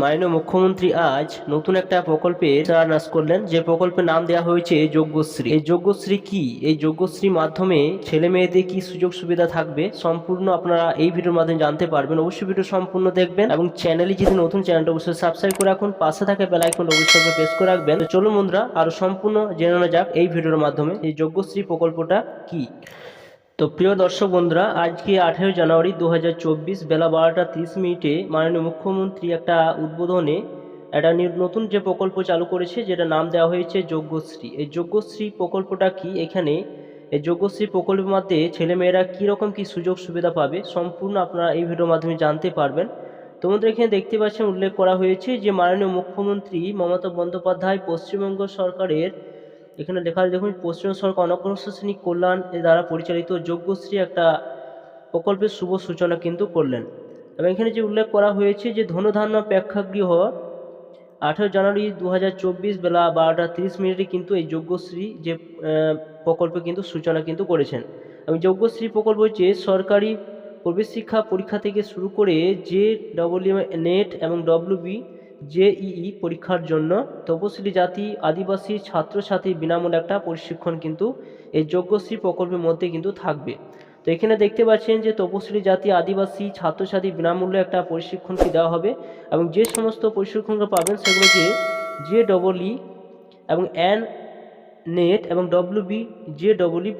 মাননীয় মুখ্যমন্ত্রী আজ নতুন একটা প্রকল্পে শিলান্যাস করলেন। যে প্রকল্পের নাম দেওয়া হয়েছে যজ্ঞশ্রী। এই যজ্ঞশ্রী কি? এই যজ্ঞশ্রী মাধ্যমে ছেলে মেয়েদের কি সুযোগ সুবিধা থাকবে? সম্পূর্ণ আপনারা এই ভিডিওর মাধ্যমে জানতে পারবেন। অবশ্যই ভিডিও সম্পূর্ণ দেখবেন এবং চ্যানেলে যদি নতুন চ্যানেলটা অবশ্যই সাবস্ক্রাইব করে রাখুন। পাশে থাকা বেল আইকন অবশ্যই প্রেস করে রাখবেন। চলুন বন্ধুরা, আরও সম্পূর্ণ জেনে যাক এই ভিডিওর মাধ্যমে। এই যজ্ঞশ্রী প্রকল্পটা কি? তো প্রিয় দর্শক বন্ধুরা, আজকে আঠেরো জানুয়ারি দু হাজার চব্বিশ বেলা বারোটা তিরিশ মিনিটে মাননীয় মুখ্যমন্ত্রী একটা উদ্বোধনে একটা নতুন যে প্রকল্প চালু করেছে যেটা নাম দেওয়া হয়েছে যজ্ঞশ্রী। এই যজ্ঞশ্রী প্রকল্পটা কি? এখানে এই যজ্ঞশ্রী প্রকল্পের মধ্যে ছেলেমেয়েরা কীরকম কী সুযোগ সুবিধা পাবে, সম্পূর্ণ আপনারা এই ভিডিওর মাধ্যমে জানতে পারবেন। তোমাদের এখানে দেখতে পাচ্ছেন উল্লেখ করা হয়েছে যে, মাননীয় মুখ্যমন্ত্রী মমতা বন্দ্যোপাধ্যায় পশ্চিমবঙ্গ সরকারের এখানে লেখা দেখুন পশ্চিমবঙ্গ সরকার অনগ্রসর শ্রেণি কল্যাণ দ্বারা পরিচালিত যজ্ঞশ্রী একটা প্রকল্পের শুভ সূচনা কিন্তু করলেন। এবং এখানে যে উল্লেখ করা হয়েছে যে ধনুধান্য প্রেক্ষাগৃহ আঠেরো জানুয়ারি দু হাজার চব্বিশ বেলা বারোটা তিরিশ মিনিটে কিন্তু এই যজ্ঞশ্রী যে প্রকল্পে কিন্তু সূচনা কিন্তু করেছেন। এবং যজ্ঞশ্রী প্রকল্প হচ্ছে সরকারি প্রবেশ শিক্ষা পরীক্ষা থেকে শুরু করে যে ডব্লিউ নেট এবং ডব্লিউবি জেইই পরীক্ষার জন্য তপশিলি জাতি আদিবাসী ছাত্রছাত্রী বিনামূল্যে একটা প্রশিক্ষণ কিন্তু এই যজ্ঞশ্রী প্রকল্পের মধ্যে কিন্তু থাকবে। তো এখানে দেখতে পাচ্ছেন যে তপশিলি জাতি আদিবাসী ছাত্রছাত্রী বিনামূল্যে একটা প্রশিক্ষণ কি দেওয়া হবে এবং যে সমস্ত প্রশিক্ষণগুলো পাবেন সেগুলোকে জে ডবল ই এবং এন নেট এবং ডব্লিউবি জে ডবল ই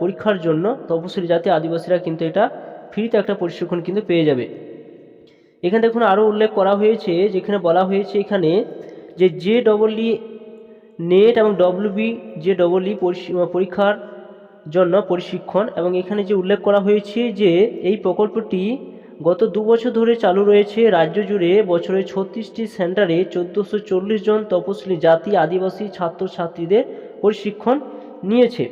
পরীক্ষার জন্য তপশিলি জাতি আদিবাসীরা কিন্তু এটা ফ্রিতে একটা প্রশিক্ষণ কিন্তু পেয়ে যাবে। এখানে দেখুন আরও উল্লেখ করা হয়েছে, যেখানে বলা হয়েছে এখানে যে জে ডবল ই নেট এবং ডব্লিউবি জে ডবল ই পরীক্ষার জন্য প্রশিক্ষণ এবং এখানে যে উল্লেখ করা হয়েছে যে এই প্রকল্পটি গত দু বছর ধরে চালু রয়েছে রাজ্য জুড়ে। বছরে ছত্রিশটি সেন্টারে চোদ্দোশো চল্লিশ জন তপশিলি জাতি, আদিবাসী ছাত্রছাত্রীদের প্রশিক্ষণ নিয়েছে।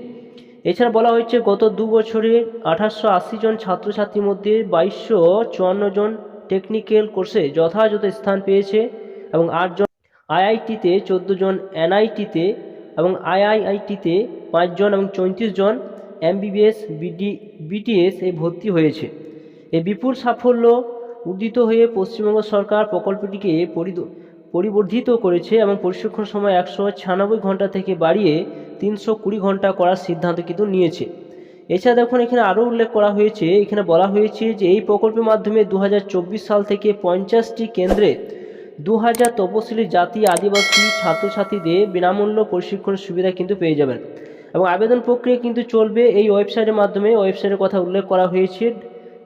এছাড়া বলা হয়েছে গত দু বছরে আঠাশশো আশি জন ছাত্রছাত্রীর মধ্যে বাইশশো চুয়ান্ন জন টেকনিক্যাল কোর্সে যথাযথ স্থান পেয়েছে এবং আটজন আইআইটিতে চোদ্দ জন এনআইটিতে এবং আইআইআইটিতে পাঁচজন এবং চৌত্রিশ জন এমবিবিএস, বিডি, বিটিএস এ ভর্তি হয়েছে। এই বিপুল সাফল্য উদ্দিত হয়ে পশ্চিমবঙ্গ সরকার প্রকল্পটিকে পরিবর্ধিত করেছে এবং প্রশিক্ষণ সময় একশো ছিয়ানব্বই ঘণ্টা থেকে বাড়িয়ে তিনশো কুড়ি ঘণ্টা করার সিদ্ধান্ত কিন্তু নিয়েছে। এছাড়া দেখুন এখানে আরও উল্লেখ করা হয়েছে, এখানে বলা হয়েছে যে এই প্রকল্পের মাধ্যমে দু হাজার চব্বিশ সাল থেকে পঞ্চাশটি কেন্দ্রে দু হাজার তপশিলি জাতি, আদিবাসী ছাত্রছাত্রীদের বিনামূল্য প্রশিক্ষণের সুবিধা কিন্তু পেয়ে যাবেন। এবং আবেদন প্রক্রিয়া কিন্তু চলবে এই ওয়েবসাইটের মাধ্যমে। ওয়েবসাইটের কথা উল্লেখ করা হয়েছে,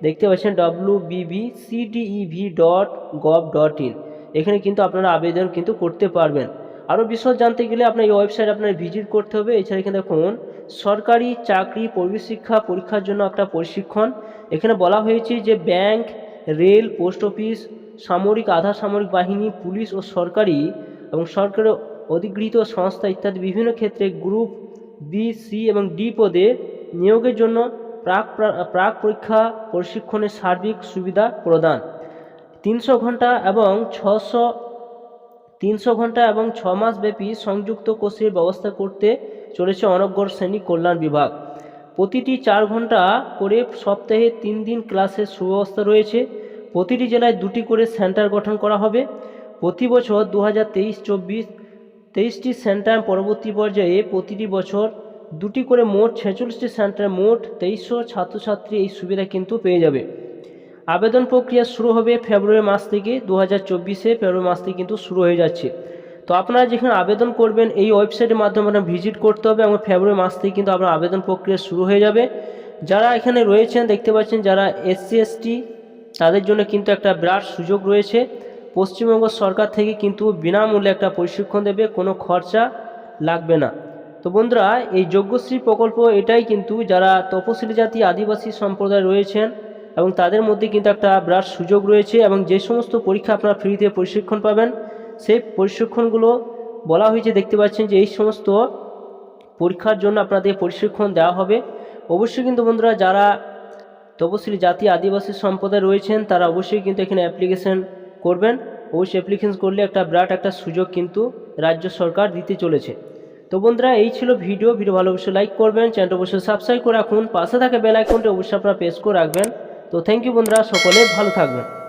দেখতে পাচ্ছেন W B B C D E V dot gov dot in এখানে কিন্তু আপনারা আবেদন কিন্তু করতে পারবেন। আরও বিশদ জানতে গেলে আপনার এই ওয়েবসাইট আপনার ভিজিট করতে হবে। এছাড়া এখানে দেখুন, সরকারি চাকরি প্রবেশ শিক্ষা পরীক্ষার জন্য একটা প্রশিক্ষণ। এখানে বলা হয়েছে যে ব্যাংক রেল পোস্ট অফিস সামরিক, আধা সামরিক বাহিনী, পুলিশ ও সরকারি এবং সরকারের অধিগৃহীত সংস্থা ইত্যাদি বিভিন্ন ক্ষেত্রে গ্রুপ বি সি এবং ডি পদে নিয়োগের জন্য প্রাক প্রাক পরীক্ষা, প্রশিক্ষণের সার্বিক সুবিধা প্রদান। তিনশো ঘণ্টা এবং ছশো তিনশো ঘণ্টা এবং ছ মাস ব্যাপী সংযুক্ত কোর্সের ব্যবস্থা করতে চলেছে অনগ্র শ্রেণি কল্যাণ বিভাগ। প্রতিটি চার ঘণ্টা করে সপ্তাহে তিন দিন ক্লাসের সুব্যবস্থা রয়েছে। প্রতিটি জেলায় দুটি করে সেন্টার গঠন করা হবে। প্রতি বছর দু হাজার তেইশ চব্বিশ তেইশটি সেন্টার পরবর্তী পর্যায়ে প্রতিটি বছর দুটি করে মোট ছেচল্লিশটি সেন্টার মোট তেইশশো ছাত্রছাত্রী এই সুবিধা কিন্তু পেয়ে যাবে। আবেদন প্রক্রিয়া শুরু হবে ফেব্রুয়ারি মাস থেকে দু হাজার চব্বিশে, ফেব্রুয়ারি মাস থেকে কিন্তু শুরু হয়ে যাচ্ছে। তো আপনারা যেখানে আবেদন করবেন, এই ওয়েবসাইটের মাধ্যমে আপনার ভিজিট করতে হবে এবং ফেব্রুয়ারি মাস থেকে কিন্তু আপনার আবেদন প্রক্রিয়া শুরু হয়ে যাবে। যারা এখানে রয়েছেন, দেখতে পাচ্ছেন যারা এসসি, এসটি, তাদের জন্য কিন্তু একটা বিরাট সুযোগ রয়েছে। পশ্চিমবঙ্গ সরকার থেকে কিন্তু বিনামূল্যে একটা প্রশিক্ষণ দেবে, কোনো খরচা লাগবে না। তো বন্ধুরা, এই যজ্ঞশ্রী প্রকল্প এটাই কিন্তু যারা তপশিলি জাতি, আদিবাসী সম্প্রদায় রয়েছেন এবং তাদের মধ্যে কিন্তু একটা বিরাট সুযোগ রয়েছে এবং যে সমস্ত পরীক্ষা আপনারা ফ্রিতে প্রশিক্ষণ পাবেন, সেই প্রশিক্ষণগুলো বলা হয়েছে, দেখতে পাচ্ছেন যে এই সমস্ত পরীক্ষার জন্য আপনাদের প্রশিক্ষণ দেওয়া হবে। অবশ্যই কিন্তু বন্ধুরা যারা তপশিলি জাতি, আদিবাসী সম্প্রদায় রয়েছেন, তারা অবশ্যই কিন্তু এখানে অ্যাপ্লিকেশন করবেন। অবশ্যই অ্যাপ্লিকেশন করলে একটা বিরাট একটা সুযোগ কিন্তু রাজ্য সরকার দিতে চলেছে। তো বন্ধুরা, এই ছিল ভিডিও ভিডিও ভালো অবশ্যই লাইক করবেন চ্যানেলটা অবশ্যই সাবস্ক্রাইব করে রাখুন। পাশে থাকা বেল আইকনটা অবশ্যই আপনারা প্রেস করে রাখবেন। তো থ্যাংক ইউ বন্ধুরা সকলে ভালো থাকবেন।